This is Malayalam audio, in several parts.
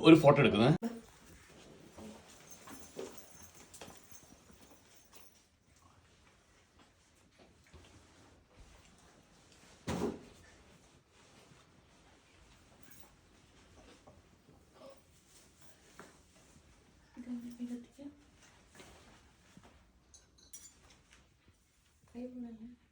ഒരു ഫോട്ടോ എടുക്കുന്നത് ആ മ-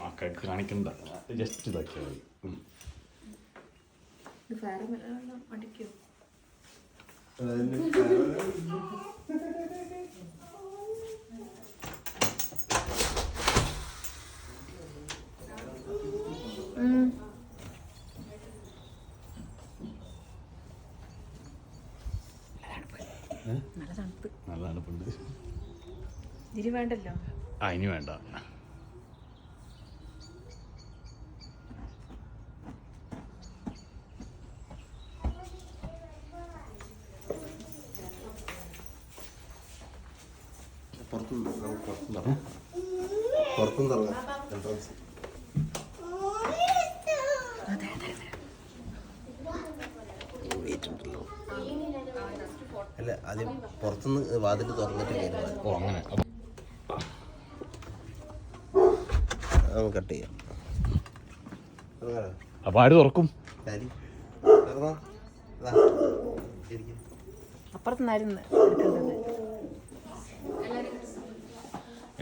മക്കൾക്ക് കാണിക്കണ്ട. ജസ്റ്റ് ഇതാക്കിയാൽ മതി. നല്ല തണുപ്പുണ്ട്. ഇതിരി വേണ്ടല്ലോ. ആ ഇനി വേണ്ട. പുറത്തുനിന്ന് നമുക്ക് പുറത്തുനിന്ന് ഇറങ്ങാം പുറത്തുനിന്ന് ഇറങ്ങാം എൻട്രൻസ്. ഉണ്ടല്ലോ അല്ല ആദ്യം പുറത്തുനിന്ന് വാതിൽ തുറന്നിട്ട് കയറി ഓ അങ്ങനെ. നമുക്ക് കട്ട് ചെയ്യാം. അപ്പൊ ആര് തുറക്കും?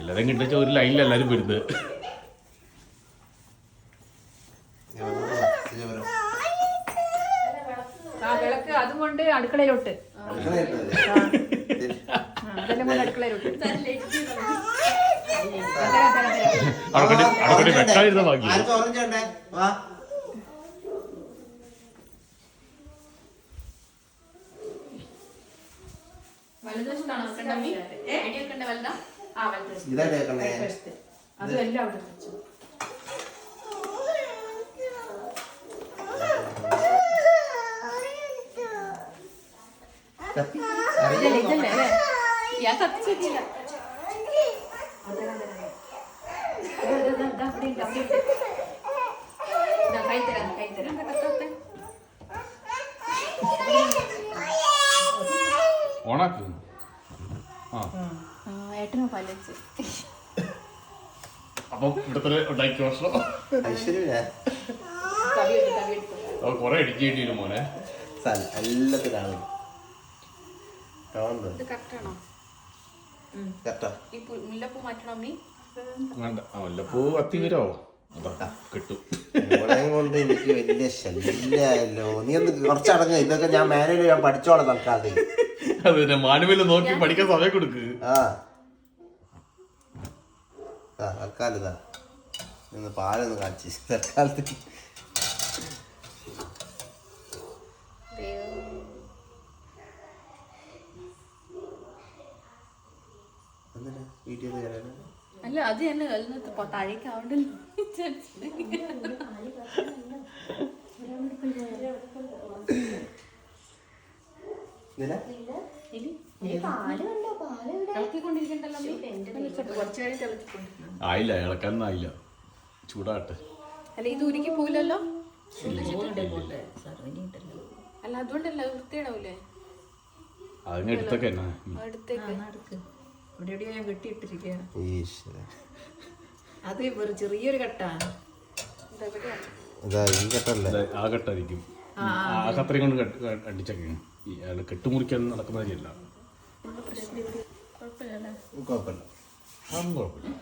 എല്ലാരും കിട്ടിച്ച ഒരു ലൈനിൽ എല്ലാരും വരുന്നത്. അതുകൊണ്ട് അടുക്കളയിലോട്ട്. അതെല്ലാം കൊണ്ട് അടുക്കളയിലോട്ട്. അവിടെ അവിടെ വെച്ചു. ഇതല്ലേ ഇതല്ലേ അല്ലേ? ഞാൻ കത്തിച്ച് ഓണാക്ക് ആ. ഏട്ടന് പലച്ച് അപ്പൊ ഇവിടത്തെ എടുത്ത് അത് കുറെ അടിക്കേണ്ടി വരും മോനെ. എല്ലാത്തിനാണ്. കറക്റ്റാണോ? കറക്റ്റാ ഈ മുല്ലപ്പൂ മാറ്റണം നീ വേണ്ട. ആ വല്ലപ്പൂ കത്തി വരോ അതാ കിട്ടും. കൊണ്ട് എനിക്ക് വലിയ ശല്യമായല്ലോ നീ ഒന്ന് കുറച്ചടങ്ങ്. ഇതൊക്കെ ഞാൻ മാനുവൽ ഞാൻ പഠിച്ചോളാം തൽക്കാലത്ത് അത് പിന്നെ മാനുവൽ നോക്കി പഠിക്കാൻ സമയം കൊടുക്ക്. ആ. തൽക്കാലം ഇതാ. നിന്ന് പാലൊന്ന് കാണിച്ച് തൽക്കാലത്ത് അല്ല അത് തന്നെ താഴേക്ക് ആവണ്ടല്ലോ. ആയില്ല ഇളക്കാൻ ആയില്ല. ചൂടാട്ടെ അല്ല ഇത് ഉരുക്കി പോയില്ലല്ലോ അല്ല അതുകൊണ്ടല്ല അത് വൃത്തിയിടാവൂലേ അതിന് എടുത്തൊക്കെ എടുത്തേക്ക്. അടുത്തേക്ക് ഇവിടെ എവിടെയോ ഞാൻ അത് വെറു ചെറിയൊരു കെട്ടാ ഈ ആ കെട്ടായിരിക്കും. ആ കത്രയും കൊണ്ട് അടിച്ചൊക്കെ അയാൾ കെട്ടുമുറിക്കാൻ നടക്കുന്ന കാര്യമല്ല. കുഴപ്പമില്ലല്ലേ? കുഴപ്പമില്ല. അതൊന്നും കുഴപ്പമില്ല.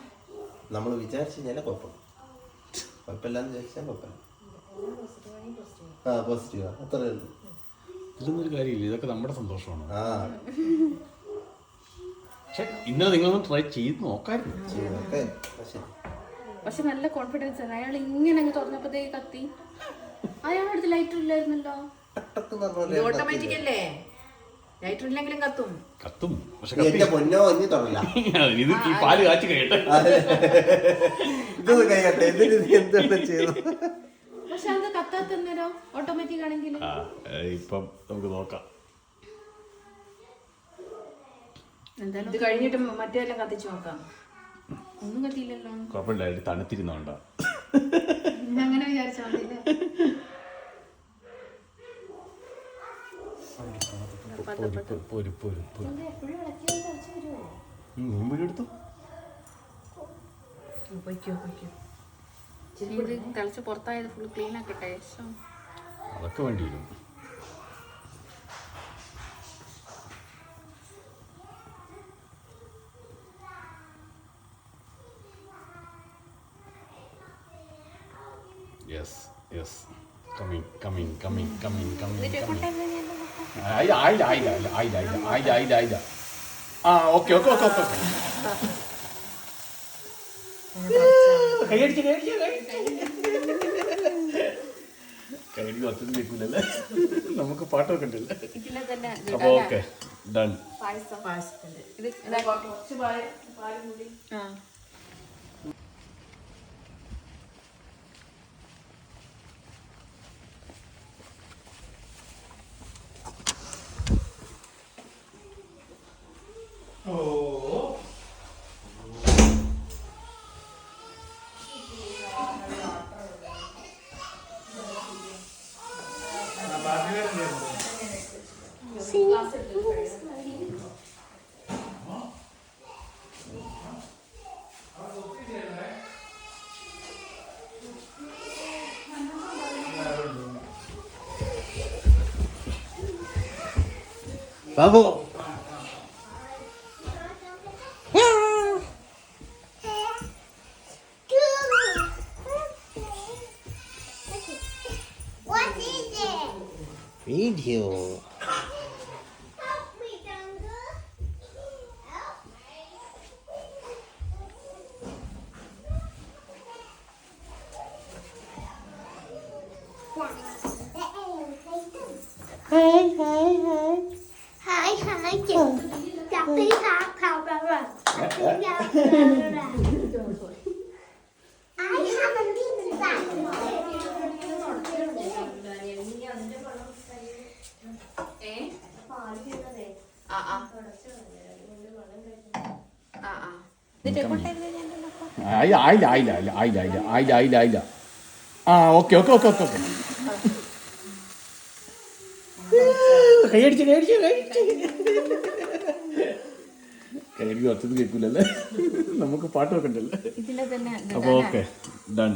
നമ്മൾ വിചാരിച്ചു കഴിഞ്ഞാൽ കുഴപ്പമില്ല കുഴപ്പമില്ലാന്ന് വിചാരിച്ചാൽ കുഴപ്പമില്ല. ആ പോസിറ്റീവാ ഉള്ളൂ. ഇതൊന്നും ഒരു കാര്യമില്ല. ഇതൊക്കെ നമ്മുടെ സന്തോഷമാണ്. ആ. പക്ഷെ ഇന്നലെ നിങ്ങളൊന്ന് ട്രൈ ചെയ്ത് നോക്കായിരുന്നു. പക്ഷെ. നല്ല കോൺഫിഡൻസ് ആണ്. അയാൾ ഇങ്ങനെ അങ്ങ് തുറന്നപ്പോഴത്തേക്ക് കത്തി. അയാളുടെ അടുത്ത് ലൈറ്റർ ഇല്ലായിരുന്നല്ലോ. ഓട്ടോമാറ്റിക് അല്ലേ? ലൈറ്റർ ഇല്ലെങ്കിലും കത്തും. കത്തും. പക്ഷെ എന്റെ പൊന്നോ ഇനി ഇത് ഈ പാൽ കാച്ചി കഴിയട്ടെ. ഇതൊന്ന് കഴിയട്ടെ. എന്തിന് നീ എന്തുകൊണ്ട് ചെയ്തു പക്ഷെ അത് കത്താത്തന്നേരോ ഓട്ടോമാറ്റിക് ആണെങ്കിൽ ഇപ്പം നമുക്ക് നോക്കാം. ഇത് കഴിഞ്ഞിട്ട് മറ്റേതെല്ലാം കത്തിച്ച് നോക്കാം. ഒന്നും കത്തിയില്ലല്ലോ. കുഴപ്പമില്ല തണുത്തിരുന്നോണ്ട അങ്ങനെ വിചാരിച്ചാൽ ഫുൾ ക്ലീൻ ആക്കട്ടെ അതൊക്കെ വേണ്ടി വരും. Yes yes coming coming coming coming coming ആയില്ല ആയില്ല ആയില്ല ആയില്ല ആയില്ല ആയില്ല ആയില്ല ആയില്ല ആ ഓക്കെ ഓക്കെ ഓക്കെ ഓക്കെ കൈയടിച്ച് കൈയടി ഒത്തും കേൾക്കില്ലല്ലേ നമുക്ക് പാട്ടൊക്കെ ഉണ്ടല്ലേ അപ്പോൾ ഓക്കെ ഡൺ പായസം. പായസത്തിന്റെ ഇത്. കുറച്ച് പാൽ പാലും കൂടി. ആ. Babu video Hey, hey. ആയില്ല ആയില്ല ആയില്ല ആയില്ല ആയില്ല ആയില്ല ആയില്ല ആ okay okay okay okay okay കൈയടിച്ച് കൈയടിച്ച് കൈയടിച്ച്. കൈയടിക്ക് ഒറ്റത്തിൽ കേൾക്കില്ലല്ലേ നമുക്ക് പാട്ട് വെക്കണ്ടല്ലേ? അപ്പോൾ ഓക്കെ ഡൺ